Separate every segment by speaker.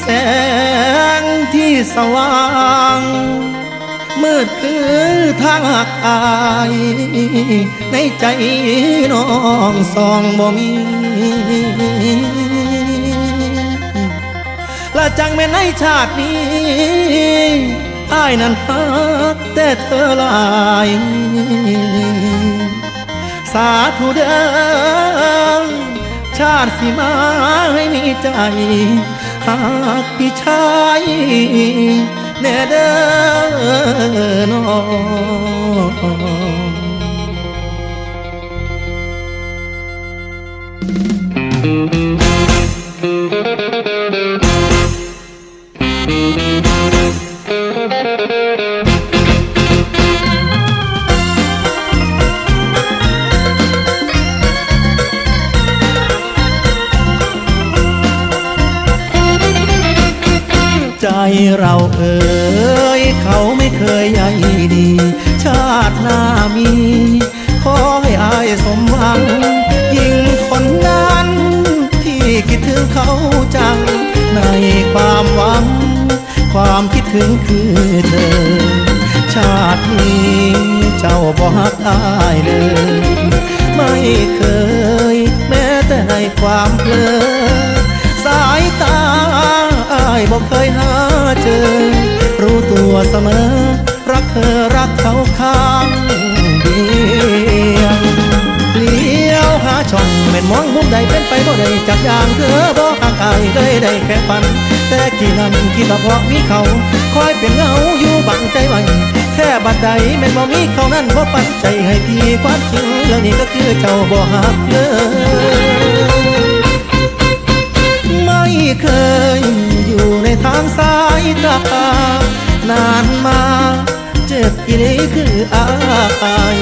Speaker 1: แสงที่สว่างมืดคือทางหักอาย ในใจน้องสองบ่มีละจังแม่นในชาตินี้อายนั้นฮักแต่เธอหลาย สาธุเด้อชาติสิมาให้มีใจ หากพี่ชายแน่เด้อน้อง ใจเราเอ่ยเขาไม่เคยใยดี ชาติหน้ามี ขอให้อายสมหวัง ยิ่งคนนั้น ที่คิดถึงเขาจัง ในความหวัง ความคิดถึงคือเธอ ชาตินี้เจ้าบ่ฮักอายเลย ไม่เคย แม้แต่ในความเพลอสายตาอายบอกเคยหาเจอ รู้ตัวเสมอ รักเธอรักเขาข้างเดียวเลี้ยวหาช่องเม็นมองมุมใดเป็นไปบ่ได้จับอย่างเธอบอกห่างอายเลยได้แค่ฝัน แต่กี่นั้นคิดว่าเพาะมีเขา คอยเป็นเงาอยู่บังใจไว้แค่บัดใดแม่นบ่มีเขานั้นบ่ปันใจให้พี่ความจริงแล้วนี่ก็คือเจ้าบ่หักเลย ไม่เคย อยู่ในทางสายตานานมาเจ็บอีหลีคืออาย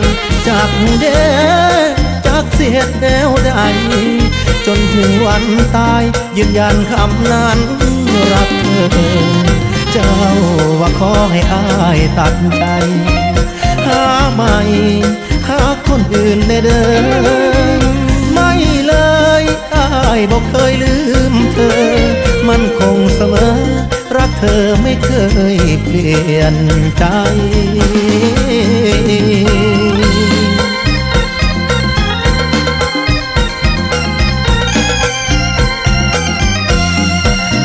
Speaker 1: จากเดจากเสียดแนวใดจนถึงวันตายยืนยันคำนั้นรักเธอเจ้าว่าขอให้อายตัดใจหาใหม่หาคนอื่นได้เดิน ไม่เคยเปลี่ยนใจ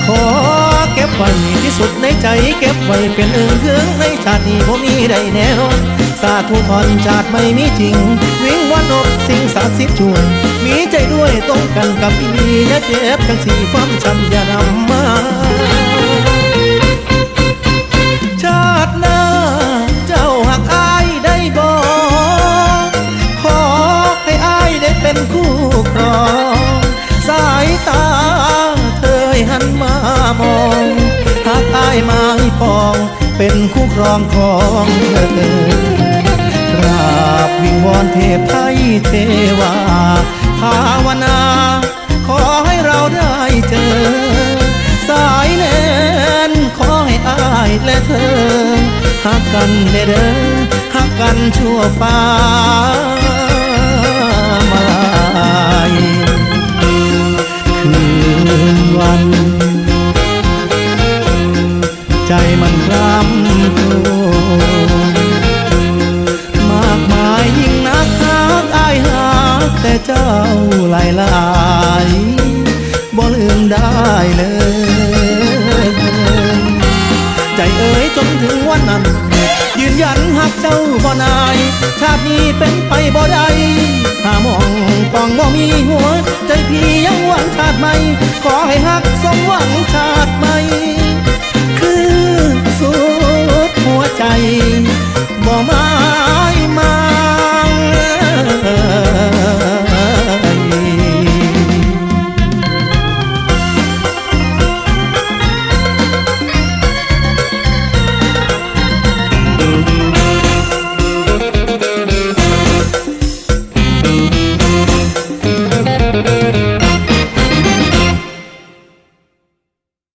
Speaker 1: ขอเก็บไว้ที่สุดในใจเก็บไว้เป็นอึ่งเคืองในชาตินี้บ่มีใดแน่นอนสาธุพรชาติไม่มีจริง วิงวันอกสิ่งศักดิ์สิทธิ์ช่วย มีใจด้วยตรงกันกับพี่อย่าเจ็บจังสีความช้ำอย่านำมา เป็นคู่ครองของเธอกราบวิงวอนเทพไทยเทวา ภาวนา ขอให้เราได้เจอ สายแนนขอให้อายและเธอหักกันเด้อเด้อหักกันชั่วฟ้ามาลายคืนวัน ใจมันคร่ำครวมากมายยิ่งนักหักอายหักแต่เจ้าหลายหลายบ่ลืมได้เลย ใจเอ๋ยจนถึงวันนั้น ยืนยันหักเจ้าบ่นาย ชาตินี้เป็นไปบ่ได้หามองปองบ่มีหัว ใจพี่ยังหวังชาติใหม่ ขอให้หักสมหวังชา